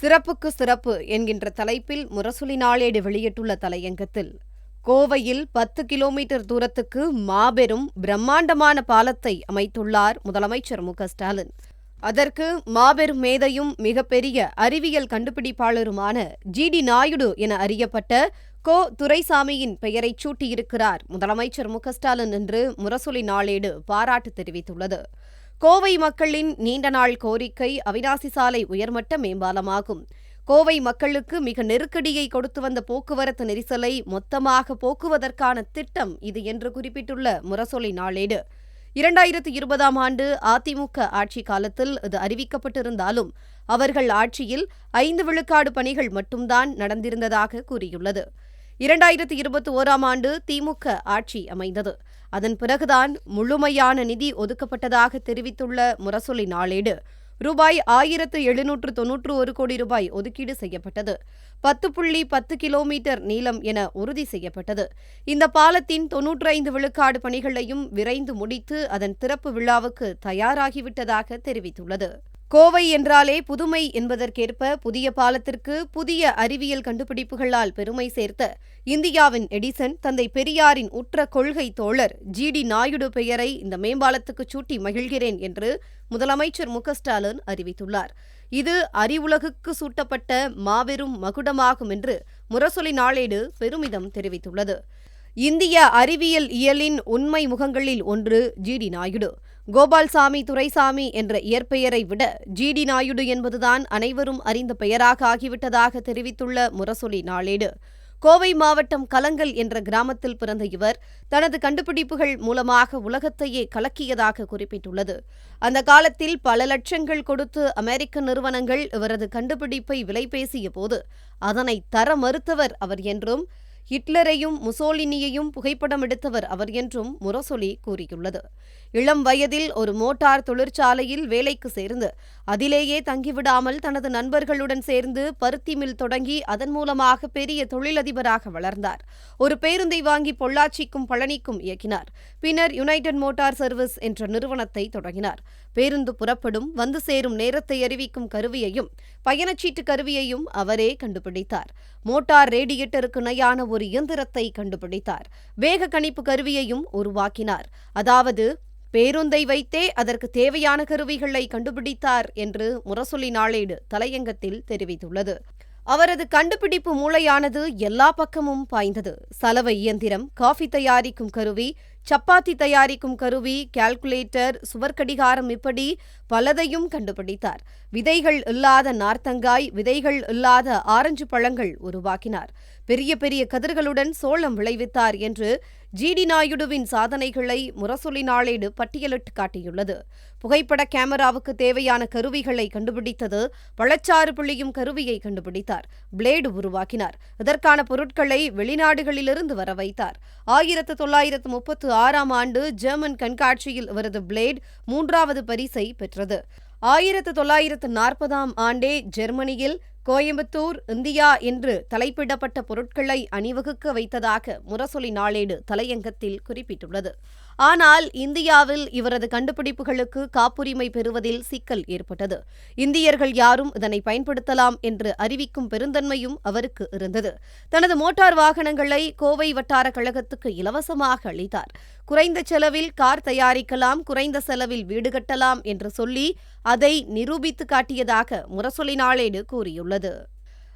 சிறப்புக்கு சிறப்பு என்கின்ற தலைப்பில் முரசொலி நாளேடு வெளியிட்டுள்ள தலையங்கத்தில் கோவையில் பத்து கிலோமீட்டர் தூரத்துக்கு மாபெரும் பிரம்மாண்டமான பாலத்தை அமைத்துள்ளார் முதலமைச்சர் மு ஸ்டாலின். அதற்கு மாபெரும் மேதையும் மிகப்பெரிய அறிவியல் கண்டுபிடிப்பாளருமான ஜி டி நாயுடு என அறியப்பட்ட கோ துரைசாமியின் பெயரைச் சூட்டியிருக்கிறார் முதலமைச்சர் மு ஸ்டாலின் என்று முரசொலி நாளேடு பாராட்டு தெரிவித்துள்ளது. கோவை மக்களின் நீண்ட நாள் கோரிக்கை அவினாசி சாலை உயர்மட்ட மேம்பாலமாகும். கோவை மக்களுக்கு மிக நெருக்கடியை கொடுத்து வந்த போக்குவரத்து நெரிசலை மொத்தமாக போக்குவதற்கான திட்டம் இது என்று குறிப்பிட்டுள்ள முரசொலி நாளேடு. இரண்டாயிரத்து இருபதாம் ஆண்டு அதிமுக ஆட்சி காலத்தில் இது அறிவிக்கப்பட்டிருந்தாலும் அவர்கள் ஆட்சியில் ஐந்து விழுக்காடு பணிகள் மட்டும்தான் நடந்திருந்ததாக கூறியுள்ளது. இரண்டாயிரத்தி இருபத்தி ஓராம் ஆண்டு திமுக ஆட்சி அமைந்தது. அதன் பிறகுதான் முழுமையான நிதி ஒதுக்கப்பட்டதாக தெரிவித்துள்ள முரசொலி நாளேடு ரூபாய் ஆயிரத்து எழுநூற்று தொன்னூற்று ஒரு கோடி ரூபாய் ஒதுக்கீடு செய்யப்பட்டது. பத்து புள்ளி பத்து கிலோமீட்டர் நீளம் என உறுதி செய்யப்பட்டது. இந்த பாலத்தின் தொன்னூற்றி ஐந்து விழுக்காடு பணிகளையும் விரைந்து முடித்து அதன் திறப்பு விழாவுக்கு தயாராகிவிட்டதாக தெரிவித்துள்ளது. கோவை என்றாலே புதுமை என்பதற்கேற்ப புதிய பாலத்திற்கு புதிய அறிவியல் கண்டுபிடிப்புகளால் பெருமை சேர்த்த இந்தியாவின் எடிசன் தந்தை பெரியாரின் உற்ற கொள்கை தோழர் ஜி டி நாயுடு பெயரை இந்த மேம்பாலத்துக்கு சூட்டி மகிழ்கிறேன் என்று முதலமைச்சர் மு ஸ்டாலின் அறிவித்துள்ளார். இது அறிவுலகுக்கு சூட்டப்பட்ட மாபெரும் மகுடமாகும் என்று முரசொலி நாளேடு பெருமிதம் தெரிவித்துள்ளது. இந்திய அறிவியல் இயலின் உண்மை முகங்களில் ஒன்று ஜி டி நாயுடு. கோபால்சாமி துரைசாமி என்ற இயற்பெயரை விட ஜி டி நாயுடு என்பதுதான் அனைவரும் அறிந்த பெயராக ஆகிவிட்டதாக தெரிவித்துள்ள முரசொலி நாளேடு. கோவை மாவட்டம் கலங்கல் என்ற கிராமத்தில் பிறந்த இவர் தனது கண்டுபிடிப்புகள் மூலமாக உலகத்தையே கலக்கியதாக குறிப்பிட்டுள்ளது. அந்த காலத்தில் பல லட்சங்கள் கொடுத்து அமெரிக்க நிறுவனங்கள் இவரது கண்டுபிடிப்பை விலை பேசிய போது அதனை தர மறுத்தவர் அவர் என்றும் ஹிட்லரையும் முசோலினியையும் புகைப்படம் எடுத்தவர் அவர் என்றும் முரசொலி கூறியுள்ளது. இளம் வயதில் ஒரு மோட்டார் தொழிற்சாலையில் வேலைக்கு சேர்ந்து அதிலேயே தங்கிவிடாமல் தனது நண்பர்களுடன் சேர்ந்து பருத்தி மில் தொடங்கி அதன் மூலமாக பெரிய தொழிலதிபராக வளர்ந்தார். ஒரு பேருந்தை வாங்கி பொள்ளாச்சிக்கும் பழனிக்கும் இயக்கினார். பின்னர் யுனைடெட் மோட்டார் சர்வீஸ் என்ற நிறுவனத்தை தொடங்கினார். பேருந்து புறப்படும் வந்து சேரும் நேரத்தை அறிவிக்கும் கருவியையும் பயணச்சீட்டு கருவியையும் அவரே கண்டுபிடித்தார். மோட்டார் ரேடியேட்டருக்கு இணையான ஒரு இயந்திரத்தை கண்டுபிடித்தார். வேக கணிப்பு கருவியையும் உருவாக்கினார். அதாவது பேருந்தை வைத்தே அதற்கு தேவையான கருவிகளை கண்டுபிடித்தார் என்று முரசொலி நாளேடு தலையங்கத்தில் தெரிவித்துள்ளது. அவரது கண்டுபிடிப்பு மூளையானது எல்லா பக்கமும் பாய்ந்தது. சலவை இயந்திரம் காஃபி தயாரிக்கும் கருவி சப்பாத்தி தயாரிக்கும் கருவி கால்குலேட்டர் சுவர்க்கடிகாரம் இப்படி பலதையும் கண்டுபிடித்தார். விதைகள் இல்லாத நார்த்தங்காய் விதைகள் இல்லாத ஆரஞ்சு பழங்கள் உருவாக்கினார். பெரிய பெரிய கதிர்களுடன் சோளம் விளைவித்தார் என்று ஜிடி நாயுடுவின் சாதனைகளை முரசொலி நாளேடு பட்டியலிட்டு காட்டியுள்ளது. புகைப்பட கேமராவுக்கு தேவையான கருவிகளை கண்டுபிடித்தது பழச்சாறு புள்ளியும் கருவியை கண்டுபிடித்தார். பிளேடு உருவாக்கினார். இதற்கான பொருட்களை வெளிநாடுகளிலிருந்து வர வைத்தார். ஆயிரத்து தொள்ளாயிரத்து முப்பத்து ஆறாம் ஆண்டு ஜெர்மன் கண்காட்சியில் இவரது பிளேட் மூன்றாவது பரிசை பெற்றது. ஆயிரத்து தொள்ளாயிரத்து நாற்பதாம் ஆண்டே ஜெர்மனியில் கோயம்புத்தூர் இந்தியா என்று தலைப்பிடப்பட்ட பொருட்களை அணிவகுக்க வைத்ததாக முரசொலி நாளேடு தலையங்கத்தில் குறிப்பிட்டுள்ளது. ஆனால் இந்தியாவில் இவரது கண்டுபிடிப்புகளுக்கு காப்புரிமை பெறுவதில் சிக்கல் ஏற்பட்டது. இந்தியர்கள் யாரும் இதனை பயன்படுத்தலாம் என்று அறிவிக்கும் பெருந்தன்மையும் அவருக்கு இருந்தது. தனது மோட்டார் வாகனங்களை கோவை வட்டார கழகத்துக்கு இலவசமாக அளித்தார். குறைந்த செலவில் கார் தயாரிக்கலாம் குறைந்த செலவில் வீடு கட்டலாம் என்று சொல்லி அதை நிரூபித்து காட்டியதாக முரசொலி நாளேடு கூறியுள்ளது.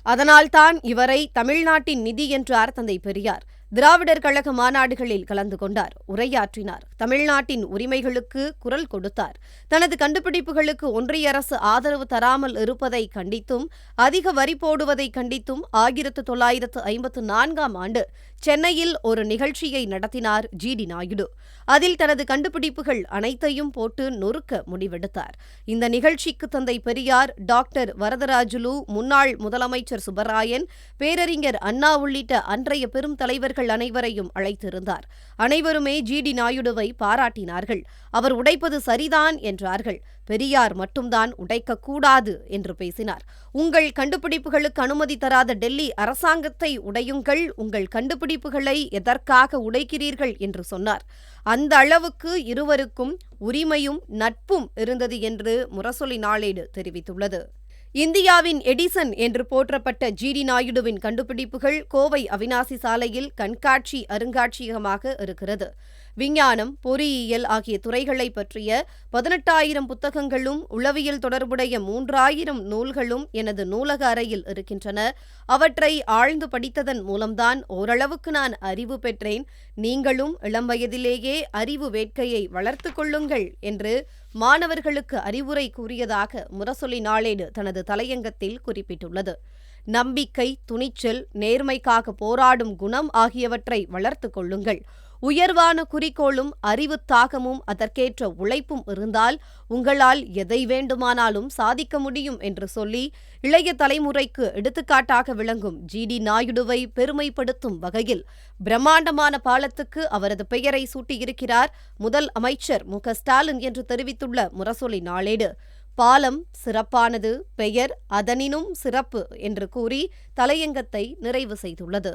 அதனால்தான் இவரை தமிழ்நாட்டின் நிதி என்றார் தந்தை பெரியார் திராவிடர் கழக மாநாடுகளில் கலந்து கொண்டார் உரையாற்றினார். தமிழ்நாட்டின் உரிமைகளுக்கு குரல் கொடுத்தார். தனது கண்டுபிடிப்புகளுக்கு ஒன்றிய அரசு ஆதரவு தராமல் இருப்பதை கண்டித்தும் அதிக வரி போடுவதை கண்டித்தும் ஆயிரத்து தொள்ளாயிரத்து ஐம்பத்து நான்காம் ஆண்டு சென்னையில் ஒரு நிகழ்ச்சியை நடத்தினார் ஜி டி நாயுடு. அதில் தனது கண்டுபிடிப்புகள் அனைத்தையும் போட்டு நொறுக்க முடிவெடுத்தார். இந்த நிகழ்ச்சிக்கு தந்தை பெரியார் டாக்டர் வரதராஜுலு முன்னாள் முதலமைச்சர் சுப்பராயன் பேரறிஞர் அண்ணா உள்ளிட்ட அன்றைய பெரும் தலைவர்கள் அனைவரையும் அழைத்திருந்தார். அனைவருமே ஜி டி நாயுடுவை பாராட்டினார்கள். அவர் உடைப்பது சரிதான் என்றார்கள். பெரியார் மட்டும்தான் உடைக்கக்கூடாது என்று பேசினார். உங்கள் கண்டுபிடிப்புகளுக்கு அனுமதி தராத டெல்லி அரசாங்கத்தை உடையுங்கள் உங்கள் கண்டுபிடிப்புகளை எதற்காக உடைக்கிறீர்கள் என்று சொன்னார். அந்த அளவுக்கு இருவருக்கும் உரிமையும் நட்பும் இருந்தது என்று முரசொலி நாளேடு தெரிவித்துள்ளது. இந்தியாவின் எடிசன் என்று போற்றப்பட்ட ஜிடி நாயுடுவின் கண்டுபிடிப்புகள் கோவை அவினாசி சாலையில் கண்காட்சி அருங்காட்சியகமாக இருக்கிறது. விஞ்ஞானம் பொறியியல் ஆகிய துறைகளை பற்றிய பதினெட்டாயிரம் புத்தகங்களும் உளவியல் தொடர்புடைய மூன்றாயிரம் நூல்களும் எனது நூலக அறையில் இருக்கின்றன. அவற்றை ஆழ்ந்து படித்ததன் மூலம்தான் ஓரளவுக்கு நான் அறிவு பெற்றேன். நீங்களும் இளம் வயதிலேயே அறிவு வேட்கையை வளர்த்து கொள்ளுங்கள் என்று மாணவர்களுக்கு அறிவுரை கூறியதாக முரசொலி நாளேடு தனது தலையங்கத்தில் குறிப்பிட்டுள்ளது. நம்பிக்கை துணிச்சல் நேர்மைக்காக போராடும் குணம் ஆகியவற்றை வளர்த்து கொள்ளுங்கள். உயர்வான குறிக்கோளும் அறிவு தாகமும் அதற்கேற்ற உழைப்பும் இருந்தால் உங்களால் எதை வேண்டுமானாலும் சாதிக்க முடியும் என்று சொல்லி இளைய தலைமுறைக்கு எடுத்துக்காட்டாக விளங்கும் ஜி டி நாயுடுவை பெருமைப்படுத்தும் வகையில் பிரம்மாண்டமான பாலத்துக்கு அவரது பெயரை சூட்டியிருக்கிறார் முதல் அமைச்சர் மு ஸ்டாலின் என்று தெரிவித்துள்ள முரசொலி நாளேடு. பாலம் சிறப்பானது பெயர் அதனினும் சிறப்பு என்று கூறி தலையங்கத்தை நிறைவு செய்துள்ளது.